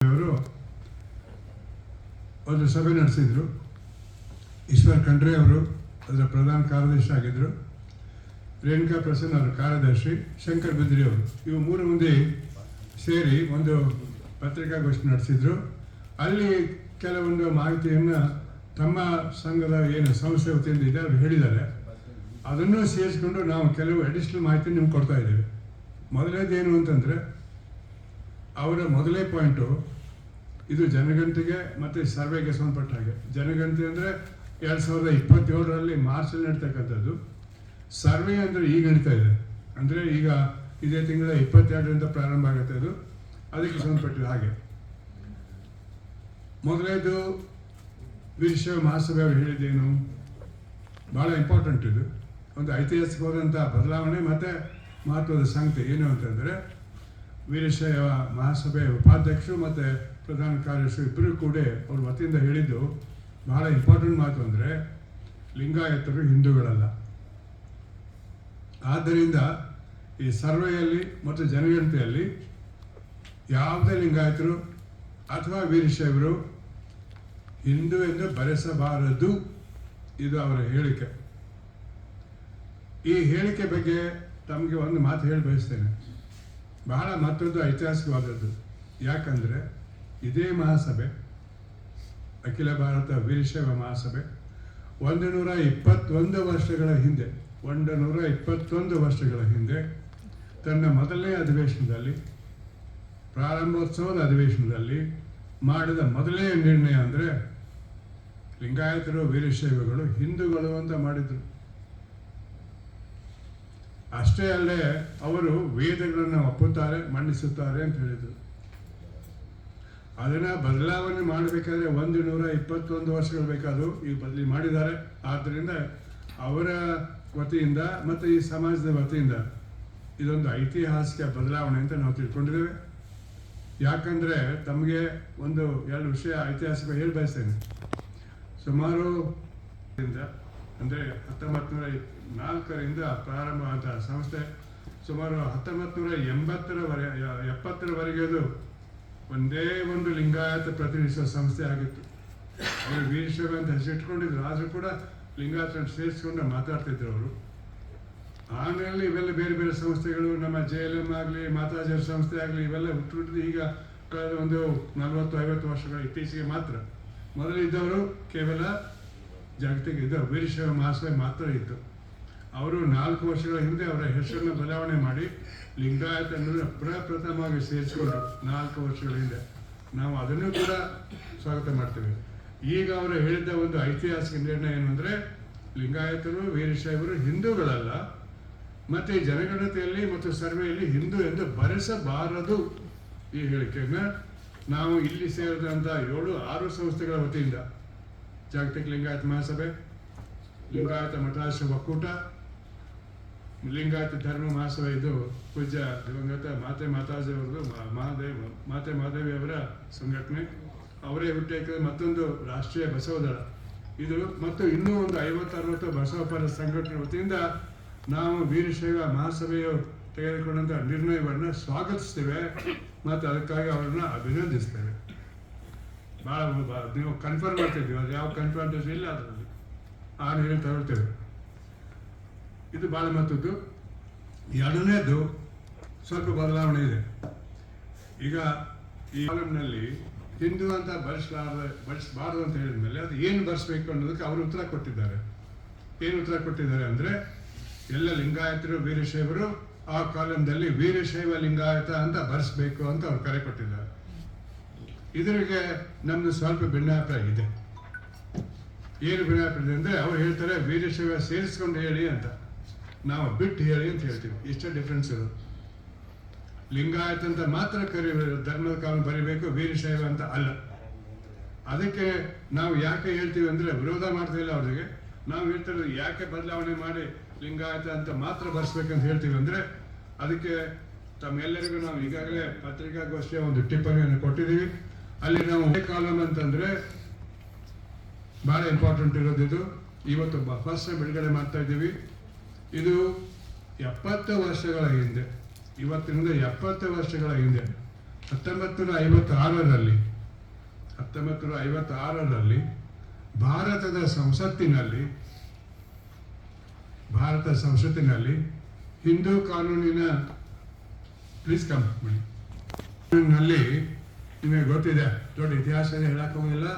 ಅವರು ಒಂದು ಸಭೆ ನಡೆಸಿದ್ರು. ಈಶ್ವರ್ ಖಂಡ್ರೆ ಅವರು ಅದರ ಪ್ರಧಾನ ಕಾರ್ಯದರ್ಶಿ ಆಗಿದ್ದರು ರೇಣುಕಾ ಪ್ರಸನ್ನ ಅವರ ಕಾರ್ಯದರ್ಶಿ, ಶಂಕರ್ ಬಿದ್ರಿ ಅವರು. ಇವು ಮೂರು ಮಂದಿ ಸೇರಿ ಒಂದು ಪತ್ರಿಕಾಗೋಷ್ಠಿ ನಡೆಸಿದ್ರು. ಅಲ್ಲಿ ಕೆಲವೊಂದು ಮಾಹಿತಿಯನ್ನು ತಮ್ಮ ಸಂಘದ ಏನು ಸಂಸ್ಥೆ ವತಿಯಿಂದ ಇದೆ, ಅವರು ಹೇಳಿದ್ದಾರೆ. ಅದನ್ನು ಸೇರಿಸ್ಕೊಂಡು ನಾವು ಕೆಲವು ಅಡಿಷನಲ್ ಮಾಹಿತಿ ನಿಮ್ಗೆ ಕೊಡ್ತಾ ಇದ್ದೇವೆ. ಮೊದಲನೇದೇನು ಅಂತಂದರೆ ಅವರ ಮೊದಲೇ ಪಾಯಿಂಟು ಇದು ಜನಗಣತಿಗೆ ಮತ್ತು ಸರ್ವೆಗೆ ಸಂಬಂಧಪಟ್ಟ ಹಾಗೆ. ಜನಗಣತಿ ಅಂದರೆ ಎರಡು ಸಾವಿರದ ಇಪ್ಪತ್ತೇಳರಲ್ಲಿ ಮಾರ್ಚಲ್ಲಿ ನಡೀತಕ್ಕಂಥದ್ದು. ಸರ್ವೆ ಅಂದರೆ ಈಗ ನಡೀತಾ ಇದೆ. ಅಂದರೆ ಈಗ ಇದೇ ತಿಂಗಳ ಇಪ್ಪತ್ತೆರಡರಿಂದ ಪ್ರಾರಂಭ ಆಗುತ್ತೆ ಅದು. ಅದಕ್ಕೆ ಸಂಬಂಧಪಟ್ಟಿದೆ ಹಾಗೆ. ಮೊದಲೇದು ವಿಶ್ವ ಮಹಾಸಭೆ ಅವರು ಹೇಳಿದ್ದೇನು? ಭಾಳ ಇಂಪಾರ್ಟೆಂಟ್ ಇದು. ಒಂದು ಐತಿಹಾಸಿಕವಾದಂಥ ಬದಲಾವಣೆ ಮತ್ತು ಮಹತ್ವದ ಸಂಗತಿ ಏನು ಅಂತಂದರೆ ವೀರಶೈವ ಮಹಾಸಭೆ ಉಪಾಧ್ಯಕ್ಷರು ಮತ್ತು ಪ್ರಧಾನ ಕಾರ್ಯದರ್ಶಿ ಇಬ್ಬರು ಕೂಡ ಅವ್ರ ವತಿಯಿಂದ ಹೇಳಿದ್ದು, ಬಹಳ ಇಂಪಾರ್ಟೆಂಟ್ ಮಾತು ಅಂದರೆ ಲಿಂಗಾಯತರು ಹಿಂದೂಗಳಲ್ಲ. ಆದ್ದರಿಂದ ಈ ಸರ್ವೆಯಲ್ಲಿ ಮತ್ತು ಜನಗಣತಿಯಲ್ಲಿ ಯಾವುದೇ ಲಿಂಗಾಯತರು ಅಥವಾ ವೀರಶೈವರು ಹಿಂದೂ ಎಂದು ಬರೆಸಬಾರದು ಇದು ಅವರ ಹೇಳಿಕೆ. ಈ ಹೇಳಿಕೆ ಬಗ್ಗೆ ತಮಗೆ ಒಂದು ಮಾತು ಹೇಳಿ ಬಯಸ್ತೇನೆ. ಬಹಳ ಮತ್ತೊಂದು ಐತಿಹಾಸಿಕವಾದದ್ದು. ಯಾಕಂದರೆ ಇದೇ ಮಹಾಸಭೆ, ಅಖಿಲ ಭಾರತ ವೀರಶೈವ ಮಹಾಸಭೆ ಒಂದು ನೂರ ಇಪ್ಪತ್ತೊಂದು ವರ್ಷಗಳ ಹಿಂದೆ ಒಂದು ನೂರ ಇಪ್ಪತ್ತೊಂದು ವರ್ಷಗಳ ಹಿಂದೆ ತನ್ನ ಮೊದಲನೇ ಅಧಿವೇಶನದಲ್ಲಿ, ಪ್ರಾರಂಭೋತ್ಸವದ ಅಧಿವೇಶನದಲ್ಲಿ ಮಾಡಿದ ಮೊದಲನೇ ನಿರ್ಣಯ ಅಂದರೆ ಲಿಂಗಾಯತರು ವೀರಶೈವಗಳು ಹಿಂದೂಗಳು ಅಂತ ಮಾಡಿದರು. ಅಷ್ಟೇ ಅಲ್ಲದೆ ಅವರು ವೇದಗಳನ್ನು ಒಪ್ಪುತ್ತಾರೆ ಮಂಡಿಸುತ್ತಾರೆ ಅಂತ ಹೇಳಿದರು. ಅದನ್ನು ಬದಲಾವಣೆ ಮಾಡಬೇಕಾದ್ರೆ ಒಂದು ನೂರ ಇಪ್ಪತ್ತೊಂದು ವರ್ಷಗಳು ಬೇಕಾದ್ರು ಈಗ ಬದಲಿ ಮಾಡಿದ್ದಾರೆ. ಆದ್ದರಿಂದ ಅವರ ವತಿಯಿಂದ ಮತ್ತು ಈ ಸಮಾಜದ ವತಿಯಿಂದ ಇದೊಂದು ಐತಿಹಾಸಿಕ ಬದಲಾವಣೆ ಅಂತ ನಾವು ತಿಳ್ಕೊಂಡಿದ್ದೇವೆ. ಯಾಕಂದರೆ ತಮಗೆ ಒಂದು ಎರಡು ವಿಷಯ ಐತಿಹಾಸಿಕ ಹೇಳಿ ಬಯಸ್ತೇನೆ. ಸುಮಾರು ಅಂದರೆ ಹತ್ತೊಂಬತ್ತು ನೂರ ನಾಲ್ಕರಿಂದ ಪ್ರಾರಂಭ ಆದ ಸಂಸ್ಥೆ ಸುಮಾರು ಹತ್ತೊಂಬತ್ತು ನೂರ ಎಂಬತ್ತರವರೆ ಎಪ್ಪತ್ತರವರೆಗೆ ಅದು ಒಂದೇ ಒಂದು ಲಿಂಗಾಯತ ಪ್ರತಿನಿಧಿಸುವ ಸಂಸ್ಥೆ ಆಗಿತ್ತು. ಅವರು ವೀರಶೈವ ಅಂತ ಹೆಸರಿಟ್ಕೊಂಡಿದ್ರು. ಆದರೂ ಕೂಡ ಲಿಂಗಾಯತನ ಸೇರಿಸ್ಕೊಂಡು ಮಾತಾಡ್ತಿದ್ರು ಅವರು. ಆಮೇಲೆ ಇವೆಲ್ಲ ಬೇರೆ ಬೇರೆ ಸಂಸ್ಥೆಗಳು, ನಮ್ಮ ಜೆ ಎಲ್ ಎಂ ಆಗಲಿ, ಮಾತಾಜರ್ ಸಂಸ್ಥೆ ಆಗಲಿ, ಇವೆಲ್ಲ ಹುಟ್ಟುಬಿಟ್ಟಿದ್ದು ಈಗ ಕಳೆದ ಒಂದು ನಲವತ್ತು ಐವತ್ತು ವರ್ಷಗಳ ಇತ್ತೀಚೆಗೆ ಮಾತ್ರ. ಮೊದಲಿದ್ದವರು ಕೇವಲ ಜಾಗತಿಕ ಇದು ವೀರಶೈವ ಮಹಾಸಭೆ ಮಾತ್ರ ಇತ್ತು. ಅವರು ನಾಲ್ಕು ವರ್ಷಗಳ ಹಿಂದೆ ಅವರ ಹೆಸರನ್ನು ಬದಲಾವಣೆ ಮಾಡಿ ಲಿಂಗಾಯತನನ್ನು ಪ್ರಪ್ರಥಮವಾಗಿ ಸೇರಿಸಿಕೊಂಡ್ರು ನಾಲ್ಕು ವರ್ಷಗಳ ಹಿಂದೆ. ನಾವು ಅದನ್ನು ಕೂಡ ಸ್ವಾಗತ ಮಾಡ್ತೇವೆ. ಈಗ ಅವರು ಹೇಳಿದ ಒಂದು ಐತಿಹಾಸಿಕ ನಿರ್ಣಯ ಏನು ಅಂದರೆ ಲಿಂಗಾಯತರು ವೀರಶೈವರು ಹಿಂದೂಗಳಲ್ಲ, ಮತ್ತು ಜನಗಣತಿಯಲ್ಲಿ ಮತ್ತು ಸರ್ವೆಯಲ್ಲಿ ಹಿಂದೂ ಎಂದು ಬರೆಸಬಾರದು ಈ ಹೇಳಿಕೆಯನ್ನು ನಾವು ಇಲ್ಲಿ ಸೇರಿದಂಥ ಏಳು, ಆರು ಸಂಸ್ಥೆಗಳ ವತಿಯಿಂದ. ಜಾಗತಿಕ ಲಿಂಗಾಯತ ಮಹಾಸಭೆ ಲಿಂಗಾಯತ ಮಠಾಶ್ರಮ ಒಕ್ಕೂಟ ಲಿಂಗಾಯತ ಧರ್ಮ ಮಹಾಸಭೆ ಇದು ಪೂಜ್ಯ ದಿವಂಗತ ಮಾತೆ ಮಾತಾಜಿ ಅವರದು ಮಹಾದೇವ, ಮಾತೆ ಮಹಾದೇವಿ ಅವರ ಸಂಘಟನೆ. ಅವರೇ ಹುಟ್ಟೇಕ ಮತ್ತೊಂದು ರಾಷ್ಟ್ರೀಯ ಬಸವದಳ ಇದು ಮತ್ತು ಇನ್ನೂ ಒಂದು ಐವತ್ತರವತ್ತು ಬಸವಪರ ಸಂಘಟನೆ ವತಿಯಿಂದ ನಾವು ವೀರಶೈವ ಮಹಾಸಭೆಯು ತೆಗೆದುಕೊಂಡಂಥ ನಿರ್ಣಯವನ್ನು ಸ್ವಾಗತಿಸ್ತೇವೆ ಮತ್ತು ಅದಕ್ಕಾಗಿ ಅವರನ್ನು ಅಭಿನಂದಿಸ್ತೇವೆ ಭಾಳ ನೀವು ಕನ್ಫರ್ಮ್ ಮಾಡ್ತಿದ್ದೀವಿ ಅದು ಯಾವ ಕನ್ಫರ್ಮೇಷನ್ ಇಲ್ಲ ಅದರಲ್ಲಿ ಆರು ಹೇಳಿ ತಗೊಳ್ತೇವೆ ಇದು ಭಾಳ ಮತ್ತದ್ದು. ಎರಡನೇದು ಸ್ವಲ್ಪ ಬದಲಾವಣೆ ಇದೆ. ಈಗ ಈ ಕಾಲಂನಲ್ಲಿ ಹಿಂದೂ ಅಂತ ಬಳಸಲಾರ ಬಳಸಬಾರ್ದು ಅಂತ ಹೇಳಿದ ಮೇಲೆ ಅದು ಏನು ಬಳಸಬೇಕು ಅನ್ನೋದಕ್ಕೆ ಅವರು ಉತ್ತರ ಕೊಟ್ಟಿದ್ದಾರೆ. ಏನು ಉತ್ತರ ಕೊಟ್ಟಿದ್ದಾರೆ ಅಂದರೆ, ಎಲ್ಲ ಲಿಂಗಾಯತರು, ವೀರಶೈವರು ಆ ಕಾಲಂದಲ್ಲಿ ವೀರಶೈವ ಲಿಂಗಾಯತ ಅಂತ ಬರೆಸ್ಬೇಕು ಅಂತ ಅವ್ರು ಕರೆ ಕೊಟ್ಟಿದ್ದಾರೆ. ಇದರಿಗೆ ನಮ್ಮದು ಸ್ವಲ್ಪ ಭಿನ್ನಾಭಿಪ್ರಾಯ ಇದೆ. ಏನು ಭಿನ್ನಾಭಿಪ್ರಾಯ ಅಂದರೆ ಅವ್ರು ಹೇಳ್ತಾರೆ, ವೀರಶೈವ ಸೇರಿಸ್ಕೊಂಡು ಹೇಳಿ ಅಂತ. ನಾವು ಬಿಟ್ಟು ಹೇಳಿ ಅಂತ ಹೇಳ್ತೀವಿ. ಇಷ್ಟೇ ಡಿಫ್ರೆನ್ಸ್ ಇರೋದು. ಲಿಂಗಾಯತ ಅಂತ ಮಾತ್ರ ಕರಿ, ಧರ್ಮದ ಕಾಲ ಬರೀಬೇಕು, ವೀರಶೈವ ಅಂತ ಅಲ್ಲ. ಅದಕ್ಕೆ ನಾವು ಯಾಕೆ ಹೇಳ್ತೀವಿ ಅಂದರೆ ವಿರೋಧ ಮಾಡ್ತಾ ಇಲ್ಲ ಅವ್ರಿಗೆ. ನಾವು ಹೇಳ್ತಿರೋದು ಯಾಕೆ ಬದಲಾವಣೆ ಮಾಡಿ ಲಿಂಗಾಯತ ಅಂತ ಮಾತ್ರ ಬರ್ಸ್ಬೇಕಂತ ಹೇಳ್ತೀವಿ ಅಂದರೆ ಅದಕ್ಕೆ ತಮ್ಮೆಲ್ಲರಿಗೂ ನಾವು ಈಗಾಗಲೇ ಪತ್ರಿಕಾಗೋಷ್ಠಿಯ ಒಂದು ಟಿಪ್ಪಣಿಯನ್ನು ಕೊಟ್ಟಿದ್ದೀವಿ. ಅಲ್ಲಿ ನಾವು ಕಾಲಮ್ ಅಂತಂದ್ರೆ ಬಹಳ ಇಂಪಾರ್ಟೆಂಟ್ ಇರೋದು ಇದು. ಇವತ್ತು ಫಸ್ಟ್ ಬಿಡುಗಡೆ ಮಾಡ್ತಾ ಇದ್ದೀವಿ. ಇದು ಎಪ್ಪತ್ತು ವರ್ಷಗಳ ಹಿಂದೆ, ಇವತ್ತಿನಿಂದ ಎಪ್ಪತ್ತು ವರ್ಷಗಳ ಹಿಂದೆ, ಹತ್ತೊಂಬತ್ತು ನೂರ ಐವತ್ತಾರರಲ್ಲಿ, ಹತ್ತೊಂಬತ್ತು ನೂರ ಐವತ್ತಾರರಲ್ಲಿ ಭಾರತದ ಸಂಸತ್ತಿನಲ್ಲಿ, ಭಾರತ ಸಂಸತ್ತಿನಲ್ಲಿ ಹಿಂದೂ ಕಾನೂನಿನ ಪ್ಲೀಸ್ ಕಮ್ ಕಾನೂನಿನಲ್ಲಿ ನಿಮಗೆ ಗೊತ್ತಿದೆ. ದೊಡ್ಡ ಇತಿಹಾಸ ಹೇಳಕ್ಕೋಗಿಲ್ಲ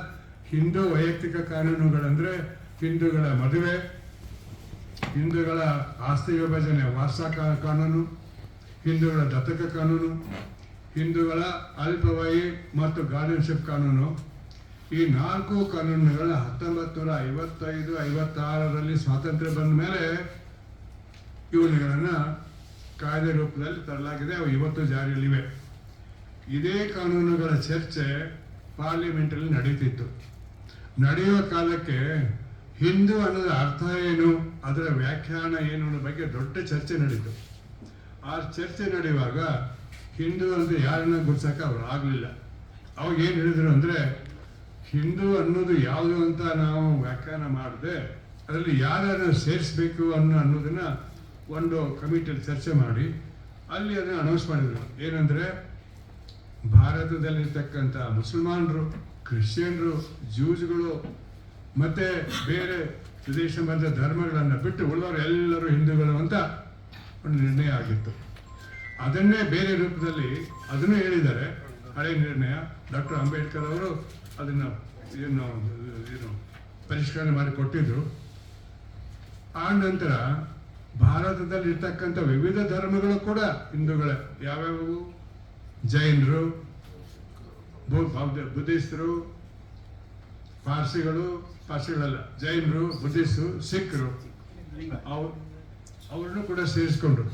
ಹಿಂದೂ ವೈಯಕ್ತಿಕ ಕಾನೂನುಗಳಂದ್ರೆ ಹಿಂದೂಗಳ ಮದುವೆ, ಹಿಂದೂಗಳ ಆಸ್ತಿ ವಿಭಜನೆ ವಾಸ ಕಾನೂನು, ಹಿಂದೂಗಳ ದತ್ತಕ ಕಾನೂನು, ಹಿಂದೂಗಳ ಅಲ್ಪವಾಯಿ ಮತ್ತು ಗಾರ್ಡಿಯನ್ಶಿಪ್ ಕಾನೂನು. ಈ ನಾಲ್ಕು ಕಾನೂನುಗಳ ಹತ್ತೊಂಬತ್ತು ನೂರ ಐವತ್ತೈದು, ಐವತ್ತಾರರಲ್ಲಿ ಸ್ವಾತಂತ್ರ್ಯ ಬಂದ ಮೇಲೆ ಇವುಗಳನ್ನು ಕಾಯ್ದೆ ರೂಪದಲ್ಲಿ ತರಲಾಗಿದೆ. ಅವು ಇವತ್ತು ಜಾರಿಯಲ್ಲಿವೆ. ಇದೇ ಕಾನೂನುಗಳ ಚರ್ಚೆ ಪಾರ್ಲಿಮೆಂಟಲ್ಲಿ ನಡೀತಿತ್ತು. ನಡೆಯುವ ಕಾಲಕ್ಕೆ ಹಿಂದೂ ಅನ್ನೋದ ಅರ್ಥ ಏನು, ಅದರ ವ್ಯಾಖ್ಯಾನ ಏನು ಅನ್ನೋ ಬಗ್ಗೆ ದೊಡ್ಡ ಚರ್ಚೆ ನಡೀತು. ಆ ಚರ್ಚೆ ನಡೆಯುವಾಗ ಹಿಂದೂ ಅಂದರೆ ಯಾರನ್ನ ಗುರ್ಸಕ್ಕೆ ಅವ್ರು ಆಗಲಿಲ್ಲ. ಅವಾಗ ಏನು ಹೇಳಿದ್ರು ಅಂದರೆ, ಹಿಂದೂ ಅನ್ನೋದು ಯಾವುದು ಅಂತ ನಾವು ವ್ಯಾಖ್ಯಾನ ಮಾಡದೆ, ಅದರಲ್ಲಿ ಯಾರ್ಯಾರು ಸೇರಿಸ್ಬೇಕು ಅನ್ನೋ ಅನ್ನೋದನ್ನ ಒಂದು ಕಮಿಟಿಯಲ್ಲಿ ಚರ್ಚೆ ಮಾಡಿ, ಅಲ್ಲಿ ಅದನ್ನು ಅನೌನ್ಸ್ ಮಾಡಿದ್ರು. ಏನಂದರೆ ಭಾರತದಲ್ಲಿರ್ತಕ್ಕಂಥ ಮುಸಲ್ಮಾನರು, ಕ್ರಿಶ್ಚಿಯನ್ರು ಜ್ಯೂಸ್ಗಳು ಮತ್ತೆ ಬೇರೆ ಪ್ರದೇಶ ಬಂದ ಧರ್ಮಗಳನ್ನು ಬಿಟ್ಟು ಉಳ್ಳವರು ಎಲ್ಲರೂ ಹಿಂದೂಗಳು ಅಂತ ಒಂದು ನಿರ್ಣಯ ಆಗಿತ್ತು. ಅದನ್ನೇ ಬೇರೆ ರೂಪದಲ್ಲಿ ಅದನ್ನು ಹೇಳಿದ್ದಾರೆ. ಹಳೆ ನಿರ್ಣಯ. ಡಾಕ್ಟರ್ ಅಂಬೇಡ್ಕರ್ ಅವರು ಅದನ್ನು ಏನು ಏನು ಪರಿಷ್ಕರಣೆ ಮಾಡಿ ಕೊಟ್ಟಿದ್ದರು ಆ ನಂತರ ಭಾರತದಲ್ಲಿರ್ತಕ್ಕಂಥ ವಿವಿಧ ಧರ್ಮಗಳು ಕೂಡ ಹಿಂದೂಗಳೇ. ಯಾವ್ಯಾವು? ಜೈನರು ಬುದ್ಧಿಸ್ಟ್ರು ಬೌದ್ಧ- ಬುದ್ಧಿಸ್ಟರು, ಪಾರ್ಸಿಗಳು, ಪಾರ್ಸಿಗಳಲ್ಲ, ಜೈನರು, ಬುದ್ಧಿಸ್ಟ್ರು ಸಿಖ್ರು ಅವ್ ಅವ್ರನ್ನೂ ಕೂಡ ಸೇರಿಸ್ಕೊಂಡ್ರು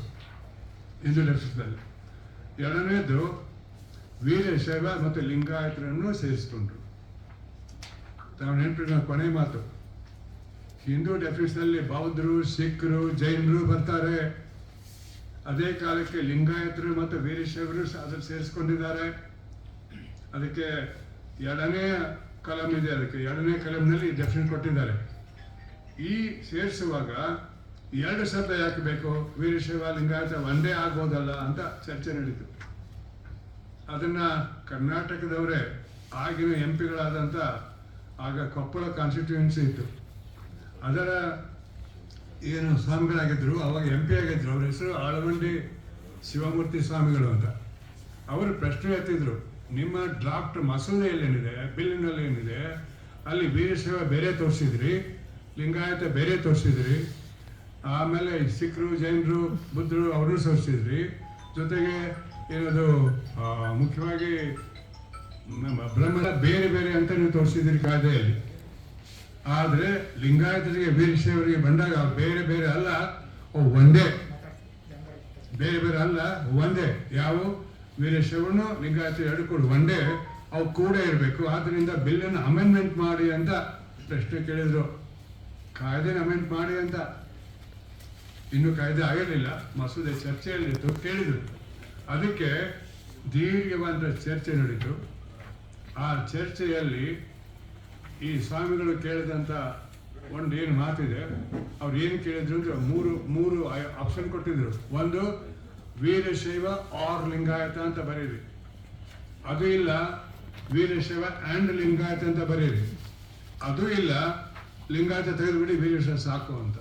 ಹಿಂದೂ ಲಕ್ಷದಲ್ಲಿ ಎರಡನೇದು ವೀರಶೈವ ಮತ್ತು ಲಿಂಗಾಯತರನ್ನು ಸೇರಿಸ್ಕೊಂಡ್ರು. ತಾವು ನೆನಪಿನ ಕೊನೆ ಮಾತು. ಹಿಂದೂ ಡೆಫಿನೇಷನಲ್ಲಿ ಬೌದ್ಧರು ಸಿಖ್ರು ಜೈನರು ಬರ್ತಾರೆ. ಅದೇ ಕಾಲಕ್ಕೆ ಲಿಂಗಾಯತರು ಮತ್ತು ವೀರಶೈವರು ಅದ್ರಲ್ಲಿ ಸೇರಿಸ್ಕೊಂಡಿದ್ದಾರೆ. ಅದಕ್ಕೆ ಎರಡನೇ ಕಲಂ ಇದೆ. ಅದಕ್ಕೆ ಎರಡನೇ ಕಲಂನಲ್ಲಿ ಡೆಫಿನೇಟ್ ಕೊಟ್ಟಿದ್ದಾರೆ. ಈ ಸೇರಿಸುವಾಗ ಎರಡು ಶಬ್ದ ಯಾಕೆ ಬೇಕು? ವೀರಶೈವ, ಲಿಂಗಾಯತ ಒಂದೇ ಆಗೋದಲ್ಲ ಅಂತ ಚರ್ಚೆ ನಡೀತು. ಅದನ್ನ ಕರ್ನಾಟಕದವರೇ ಆಗಿನ ಎಂ ಪಿಗಳಾದಂಥ ಆಗ ಕೊಪ್ಪಳ ಕಾನ್ಸ್ಟಿಟ್ಯೂನ್ಸಿ ಇತ್ತು. ಅದರ ಏನು ಸ್ವಾಮಿಗಳಾಗಿದ್ದರು ಅವಾಗ ಎಂ ಪಿ ಆಗಿದ್ರು, ಅವ್ರ ಹೆಸರು ಆಳವಂಡಿ ಶಿವಮೂರ್ತಿ ಸ್ವಾಮಿಗಳು ಅಂತ. ಅವರು ಪ್ರಶ್ನೆ ಎತ್ತಿದ್ರು, ನಿಮ್ಮ ಡ್ರಾಫ್ಟ್ ಮಸೂದೆಯಲ್ಲಿ ಏನಿದೆ ಬಿಲ್ಲಿನಲ್ಲಿ ಏನಿದೆ, ಅಲ್ಲಿ ವೀರಶೈವ ಬೇರೆ ತೋರಿಸಿದ್ರಿ, ಲಿಂಗಾಯತ ಬೇರೆ ತೋರಿಸಿದ್ರಿ, ಆಮೇಲೆ ಸಿಖ್ರು, ಜೈನರು, ಬುದ್ಧರು ಅವ್ರನ್ನೂ ತೋರಿಸಿದ್ರಿ ಜೊತೆಗೆ ಏನದು ಮುಖ್ಯವಾಗಿ ಬ್ರಹ್ಮದ ಬ್ರಹ್ಮ ಬೇರೆ ಬೇರೆ ಅಂತ ನೀವು ತೋರಿಸಿದ್ರಿ ಕಾಯ್ದೆಯಲ್ಲಿ. ಆದರೆ ಲಿಂಗಾಯತರಿಗೆ ವೀರಶೈವರಿಗೆ ಬಂದಾಗ ಬೇರೆ ಬೇರೆ ಅಲ್ಲ ಒಂದೇ. ಬೇರೆ ಬೇರೆ ಅಲ್ಲ, ಒಂದೇ. ಯಾವ? ವೀರಶೈವನು ಲಿಂಗಾಯತ ಎರಡು ಕೂಡ ಒಂದೇ. ಅವು ಕೂಡ ಇರಬೇಕು. ಆದ್ದರಿಂದ ಬಿಲ್ಲನ್ನು ಅಮೆಂಡ್ಮೆಂಟ್ ಮಾಡಿ ಅಂತ ಪ್ರಶ್ನೆ ಕೇಳಿದ್ರು. ಕಾಯ್ದೆನ ಅಮೆಂಡ್ ಮಾಡಿ ಅಂತ. ಇನ್ನು ಕಾಯ್ದೆ ಆಗಿರಲಿಲ್ಲ. ಮಸೂದೆ ಚರ್ಚೆಯಲ್ಲಿತ್ತು, ಕೇಳಿದರು. ಅದಕ್ಕೆ ದೀರ್ಘವಾದ ಚರ್ಚೆ ನಡೀತು. ಆ ಚರ್ಚೆಯಲ್ಲಿ ಈ ಸ್ವಾಮಿಗಳು ಕೇಳಿದಂಥ ಒಂದು ಏನು ಮಾತಿದೆ, ಅವ್ರು ಏನು ಕೇಳಿದ್ರು ಅಂದ್ರೆ ಮೂರು ಮೂರು ಆಪ್ಷನ್ ಕೊಟ್ಟಿದ್ರು. ಒಂದು, ವೀರಶೈವ ಆರ್ ಲಿಂಗಾಯತ ಅಂತ ಬರೀರಿ. ಅದು ಇಲ್ಲ, ವೀರಶೈವ ಆ್ಯಂಡ್ ಲಿಂಗಾಯತ ಅಂತ ಬರೀರಿ. ಅದು ಇಲ್ಲ, ಲಿಂಗಾಯತ ತೆಗೆದುಬಿಡಿ, ವೀರಶೈವ ಸಾಕು ಅಂತ.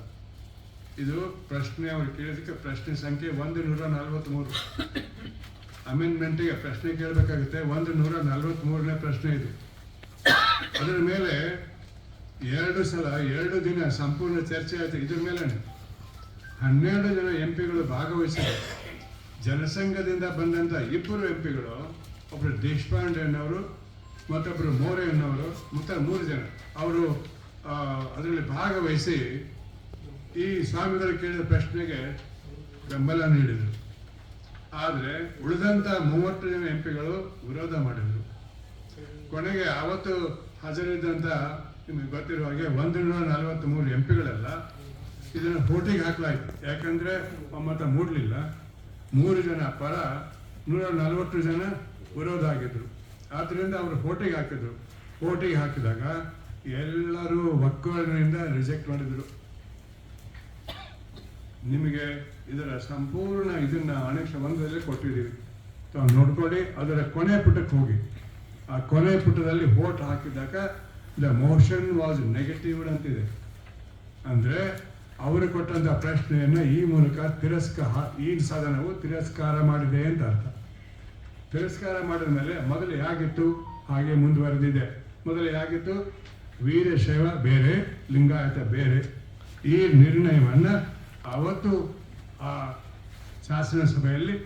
ಇದು ಪ್ರಶ್ನೆ ಅವ್ರು ಕೇಳಿದಕ್ಕೆ ಪ್ರಶ್ನೆ ಸಂಖ್ಯೆ ಒಂದು ನೂರ ನಲವತ್ತ್ಮೂರು ಅಮೆಂಡ್ಮೆಂಟಿಗೆ ಪ್ರಶ್ನೆ ಕೇಳಬೇಕಾಗುತ್ತೆ. ಒಂದು ನೂರ ನಲವತ್ತ್ಮೂರನೇ ಪ್ರಶ್ನೆ ಇದು. ಅದರ ಮೇಲೆ ಎರಡು ಸಲ ಎರಡು ದಿನ ಸಂಪೂರ್ಣ ಚರ್ಚೆ ಆಯಿತು. ಇದ್ರ ಮೇಲೆ ಹನ್ನೆರಡು ಜನ ಎಂ ಪಿಗಳು ಭಾಗವಹಿಸಿದರು. ಜನಸಂಘದಿಂದ ಬಂದಂಥ ಇಬ್ಬರು ಎಂ ಪಿಗಳು ಒಬ್ಬರು ದೇಶಪಾಂಡೆ ಅನ್ನೋರು ಮತ್ತೊಬ್ಬರು ಮೋರೆ ಅನ್ನೋರು, ಮತ್ತು ಮೂರು ಜನ. ಅವರು ಅದರಲ್ಲಿ ಭಾಗವಹಿಸಿ ಈ ಸ್ವಾಮಿಗಳು ಕೇಳಿದ ಪ್ರಶ್ನೆಗೆ ಬೆಂಬಲ ನೀಡಿದರು. ಆದರೆ ಉಳಿದಂಥ ಮೂವತ್ತು ಜನ ಎಂ ಪಿಗಳು ವಿರೋಧ ಮಾಡಿದರು. ಕೊನೆಗೆ ಆವತ್ತು ಹಾಜರಿದ್ದಂಥ ನಿಮಗೆ ಗೊತ್ತಿರೋ ಹಾಗೆ ಒಂದು ನೂರ ನಲವತ್ತ್ಮೂರು ಎಂ ಪಿಗಳೆಲ್ಲ ಇದನ್ನು ಹೋಟಿಗೆ ಹಾಕಲಾಯಿತು. ಯಾಕಂದರೆ ಒಮ್ಮತ ಮೂಡಲಿಲ್ಲ. ಮೂರು ಜನ ಪರ ನೂರ ನಲವತ್ತು ಜನ ವಿರೋಧ ಆಗಿದ್ರು. ಆದ್ದರಿಂದ ಅವರು ಹೋಟಿಗೆ ಹಾಕಿದ್ರು. ಹೋಟಿಗೆ ಹಾಕಿದಾಗ ಎಲ್ಲರೂ ಒಕ್ಕಲಿನಿಂದ ರಿಜೆಕ್ಟ್ ಮಾಡಿದರು. ನಿಮಗೆ ಇದರ ಸಂಪೂರ್ಣ ಇದನ್ನ ಅನೇಕ ಒಂದರಲ್ಲಿ ಕೊಟ್ಟಿದ್ದೀವಿ. ತಾವು ನೋಡ್ಕೊಳ್ಳಿ, ಅದರ ಕೊನೆ ಪುಟಕ್ಕೆ ಹೋಗಿ. ಆ ಕೊನೆ ಪುಟದಲ್ಲಿ ವೋಟ್ ಹಾಕಿದಾಗ ದ ಮೋಷನ್ ವಾಸ್ ನೆಗೆಟಿವ್ ಅಂತಿದೆ. ಅಂದರೆ ಅವರು ಕೊಟ್ಟಂಥ ಪ್ರಶ್ನೆಯನ್ನು ಈ ಮೂಲಕ ತಿರಸ್ಕಾರ ಈ ಸದನವು ತಿರಸ್ಕಾರ ಮಾಡಿದೆ ಅಂತ ಅರ್ಥ. ತಿರಸ್ಕಾರ ಮಾಡಿದ ಮೇಲೆ ಮೊದಲು ಹೇಗಿತ್ತು? ಹಾಗೆ ಮುಂದುವರೆದಿದೆ. ಮೊದಲು ಹೇಗಿತ್ತು? ವೀರಶೈವ ಬೇರೆ, ಲಿಂಗಾಯತ ಬೇರೆ. ಈ ನಿರ್ಣಯವನ್ನು ಅವತ್ತು ಆ ಶಾಸನ ಸಭೆಯಲ್ಲಿ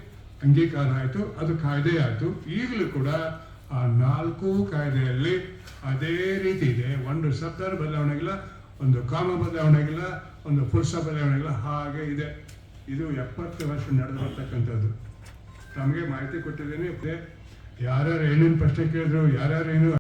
ಅಂಗೀಕಾರ ಆಯಿತು, ಅದು ಕಾಯ್ದೆ ಆಯಿತು ಈಗಲೂ ಕೂಡ ಆ ನಾಲ್ಕು ಕಾಯ್ದೆಯಲ್ಲಿ ಅದೇ ರೀತಿ ಇದೆ. ಒಂದು ಶಬ್ದ ಬದಲಾವಣೆಗಿಲ್ಲ, ಒಂದು ಕಾಮ ಬದಲಾವಣೆಗಿಲ್ಲ, ಒಂದು ಪುರುಷ ಬದಲಾವಣೆಗಿಲ್ಲ, ಹಾಗೆ ಇದೆ. ಇದು ಎಪ್ಪತ್ತು ವರ್ಷ ನಡೆದು ಬರ್ತಕ್ಕಂಥದ್ದು. ತಮಗೆ ಮಾಹಿತಿ ಕೊಟ್ಟಿದ್ದೇನೆ. ಯಾರ್ಯಾರು ಏನೇನು ಪ್ರಶ್ನೆ ಕೇಳಿದ್ರು, ಯಾರ್ಯಾರು ಏನು